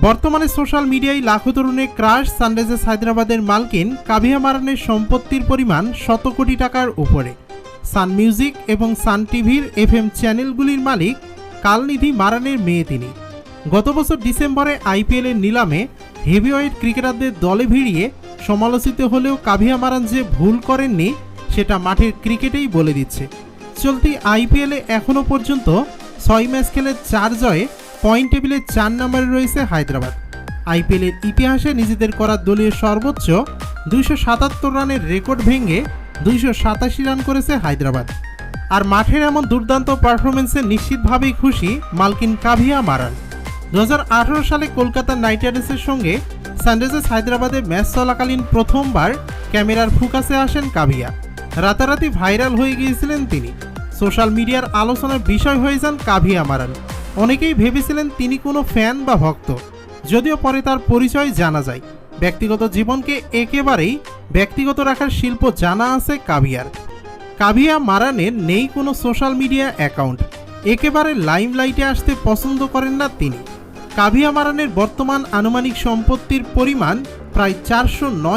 বর্তমানে সোশ্যাল মিডিয়ায় লাখো তরুণে ক্রাশ, সানরাইজার্স হায়দ্রাবাদের মালকিন, কাভিয়া মারানের সম্পত্তির পরিমাণ শত কোটি টাকার উপরে। সান মিউজিক এবং সান টিভির এফএম চ্যানেলগুলির মালিক কালনিধি মারানের মেয়ে তিনি। গত বছর ডিসেম্বরে আইপিএলের নিলামে হেভিওয়েট ক্রিকেটারদের দলে ভিড়িয়ে সমালোচিত হলেও কাভিয়া মারান যে ভুল করেননি, সেটা মাঠের ক্রিকেটেই বলে দিচ্ছে। চলতি আইপিএলে এখনও পর্যন্ত ছয় ম্যাচ খেলে চার জয়ে পয়েন্ট টেবিলে চার নম্বরে রয়েছে হায়দ্রাবাদ। আইপিএলের ইতিহাসে নিজেদের করা দলীয় সর্বোচ্চ দুইশো সাতাত্তর রানের রেকর্ড ভেঙে দুইশো সাতাশি রান করেছে হায়দ্রাবাদ। আর মাঠের এমন দুর্দান্ত পারফরমেন্সে নিশ্চিতভাবেই খুশি মালকিন কাভিয়া মারান। দু হাজার আঠারো সালে কলকাতা নাইট রাইডার্সের সঙ্গে সানরাইজার্স হায়দ্রাবাদে ম্যাচ চলাকালীন প্রথমবার ক্যামেরার ফুকাসে আসেন কাভিয়া। রাতারাতি ভাইরাল হয়ে গিয়েছিলেন তিনি। সোশ্যাল মিডিয়ার আলোচনার বিষয় হয়ে যান কাভিয়া মারান। অনেকেই ভেবেছিলেন তিনি কোনো ফ্যান বা ভক্ত। যদিও পরে তার পরিচয় জানা যায়। ব্যক্তিগত জীবনকে একেবারেই ব্যক্তিগত রাখার শিল্প জানা আছে কাভিয়ার। কাভিয়া মারানের নেই কোনো সোশ্যাল মিডিয়া অ্যাকাউন্ট। একেবারে লাইমলাইটে আসতে পছন্দ করেন না তিনি। কাভিয়া মারানের বর্তমান আনুমানিক সম্পত্তির পরিমাণ প্রায় চারশো নয়